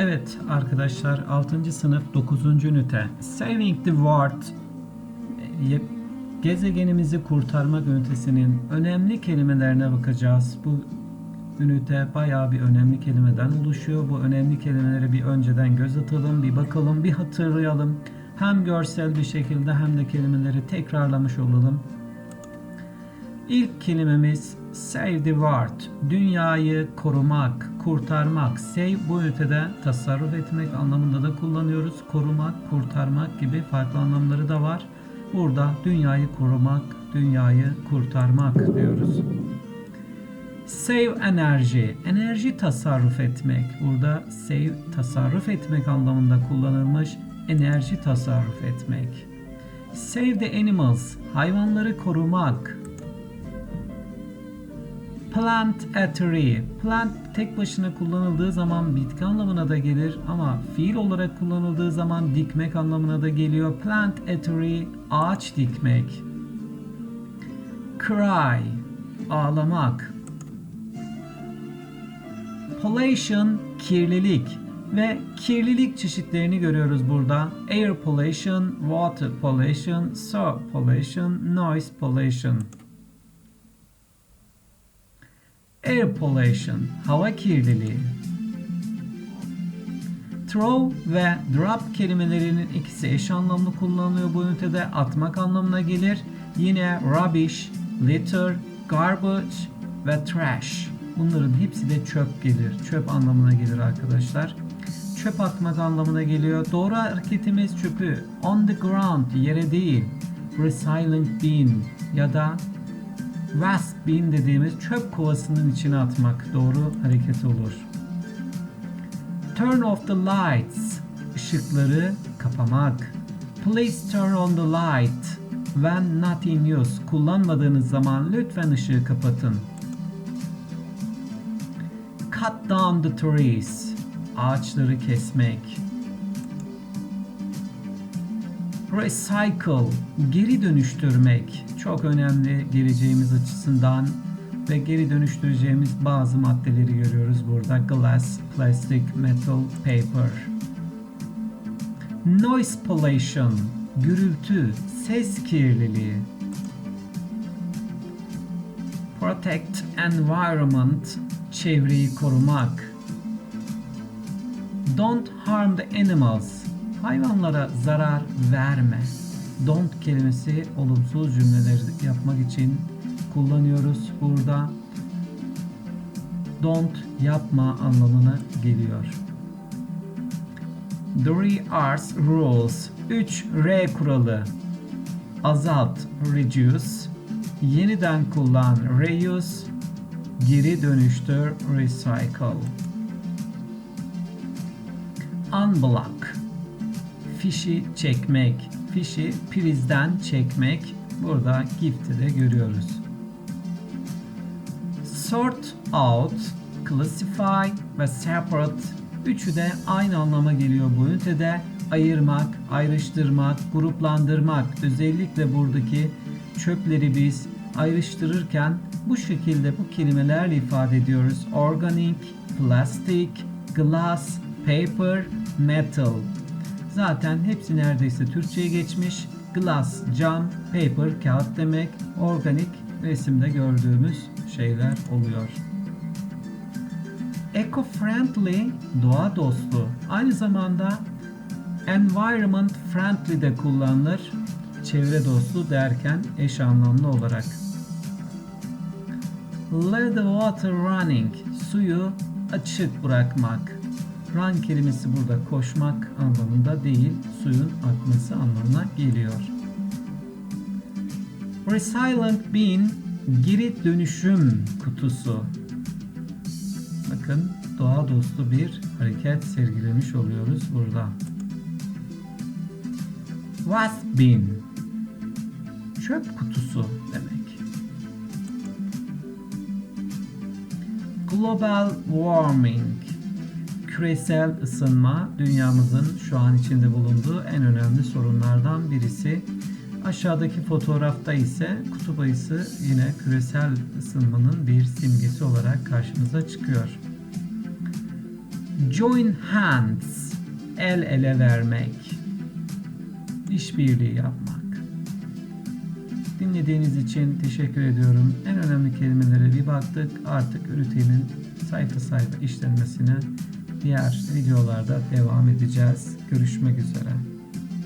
Evet arkadaşlar 6. sınıf 9. ünite Saving the World e, gezegenimizi kurtarmak ünitesinin önemli kelimelerine bakacağız. Bu ünite bayağı bir önemli kelimeden oluşuyor. Bu önemli kelimeleri bir önceden göz atalım, bir bakalım, bir hatırlayalım. Hem görsel bir şekilde hem de kelimeleri tekrarlamış olalım. İlk kelimemiz save the world. Dünyayı korumak, kurtarmak. Save bu ünitede tasarruf etmek anlamında da kullanıyoruz. Korumak, kurtarmak gibi farklı anlamları da var. Burada dünyayı korumak, dünyayı kurtarmak diyoruz. Save enerji, enerji tasarruf etmek. Burada save tasarruf etmek anlamında kullanılmış. Enerji tasarruf etmek. Save the animals, hayvanları korumak. Plant a tree. Plant tek başına kullanıldığı zaman bitki anlamına da gelir ama fiil olarak kullanıldığı zaman dikmek anlamına da geliyor. Plant a tree, ağaç dikmek. Cry, ağlamak. Pollution, kirlilik ve kirlilik çeşitlerini görüyoruz burada. Air pollution, water pollution, soil pollution, noise pollution. Air pollution, hava kirliliği. Throw ve drop kelimelerinin ikisi eş anlamlı kullanılıyor bu ünitede. Atmak anlamına gelir. Yine rubbish, litter, garbage ve trash. Bunların hepsi de çöp gelir. Çöp anlamına gelir arkadaşlar. Çöp atmak anlamına geliyor. Doğru hareketimiz çöpü on the ground yere değil. Recycling bin ya da waste bin dediğimiz çöp kovasının içine atmak doğru hareket olur. Turn off the lights. Işıkları kapamak. Please turn on the light. When not in use. Kullanmadığınız zaman lütfen ışığı kapatın. Cut down the trees. Ağaçları kesmek. Recycle. Geri dönüştürmek. Çok önemli geleceğimiz açısından ve geri dönüştüreceğimiz bazı maddeleri görüyoruz burada. Glass, plastic, metal, paper. Noise pollution. Gürültü, ses kirliliği. Protect environment. Çevreyi korumak. Don't harm the animals. Hayvanlara zarar verme. Don't kelimesi olumsuz cümleleri yapmak için kullanıyoruz burada. Don't yapma anlamına geliyor. Three R's rules. 3 R kuralı. Azalt, reduce. Yeniden kullan, reuse. Geri dönüştür, recycle. Unblock. Fişi çekmek. Fişi prizden çekmek. Burada gift'i de görüyoruz. Sort out, classify ve separate üçü de aynı anlama geliyor bu ünitede. Ayırmak, ayrıştırmak, gruplandırmak. Özellikle buradaki çöpleri biz ayrıştırırken bu şekilde bu kelimelerle ifade ediyoruz. Organic, plastic, glass, paper, metal. Zaten hepsi neredeyse Türkçe'ye geçmiş. Glass, cam, paper, kağıt demek. Organik resimde gördüğümüz şeyler oluyor. Eco-friendly, doğa dostu. Aynı zamanda environment friendly de kullanılır. Çevre dostu derken eş anlamlı olarak. Let the water running. Suyu açık bırakmak. Run kelimesi burada koşmak anlamında değil, suyun akması anlamına geliyor. Resilient bin geri dönüşüm kutusu. Bakın doğa dostu bir hareket sergilemiş oluyoruz burada. Waste bin çöp kutusu demek. Global warming küresel ısınma dünyamızın şu an içinde bulunduğu en önemli sorunlardan birisi. Aşağıdaki fotoğrafta ise kutup ayısı yine küresel ısınmanın bir simgesi olarak karşımıza çıkıyor. Join hands. El ele vermek. İşbirliği yapmak. Dinlediğiniz için teşekkür ediyorum. En önemli kelimelere bir baktık. Artık ünitenin sayfa sayfa işlenmesine diğer videolarda devam edeceğiz. Görüşmek üzere.